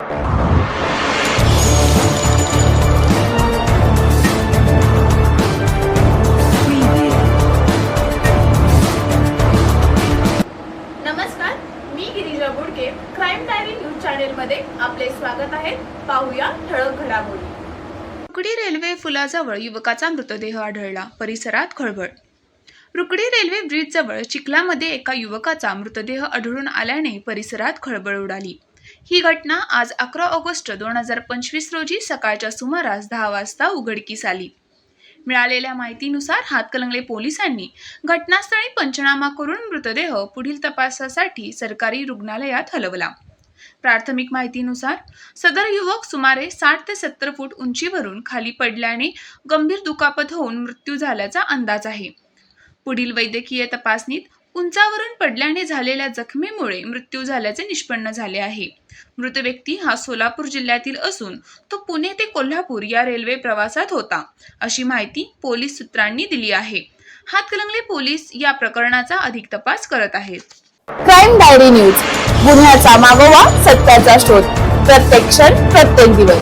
आपले स्वागत आहे. पाहूया ठळक घडामोडी. रुकडी रेल्वे पुलाजवळ युवकाचा मृतदेह आढळला. परिसरात खळबळ. रुकडी रेल्वे ब्रिजजवळ चिखलामध्ये एका युवकाचा मृतदेह आढळून आल्याने परिसरात खळबळ उडाली. ही घटना आज अकरा ऑगस्ट दोन हजार पंचवीस रोजी सकाळच्या सुमारास दहा वाजता उघडकीस आली. मिळालेल्या माहितीनुसार हातकलंगले पोलिसांनी घटनास्थळी पंचनामा करून मृतदेह पुढील तपासासाठी सरकारी रुग्णालयात हलवला. प्राथमिक माहितीनुसार सदर युवक सुमारे साठ ते सत्तर फूट उंचीवरून खाली पडल्याने गंभीर दुखापत होऊन मृत्यू झाल्याचा अंदाज आहे. पुढील वैद्यकीय तपासणीत उंचावरून पडल्याने झालेल्या जखमीमुळे मृत्यू झाल्याचे निष्पन्न झाले आहे. मृत व्यक्ती हा सोलापूर जिल्ह्यातील असून तो पुणे ते कोल्हापूर या रेल्वे प्रवासात होता अशी माहिती पोलीस सूत्रांनी दिली आहे. हातकलंगले पोलीस या प्रकरणाचा अधिक तपास करत आहेत. क्राईम डायरी न्यूज गुन्ह्याचा मागोवा सत्याचा शोध. प्रत्येक क्षण प्रत्येक दिवस.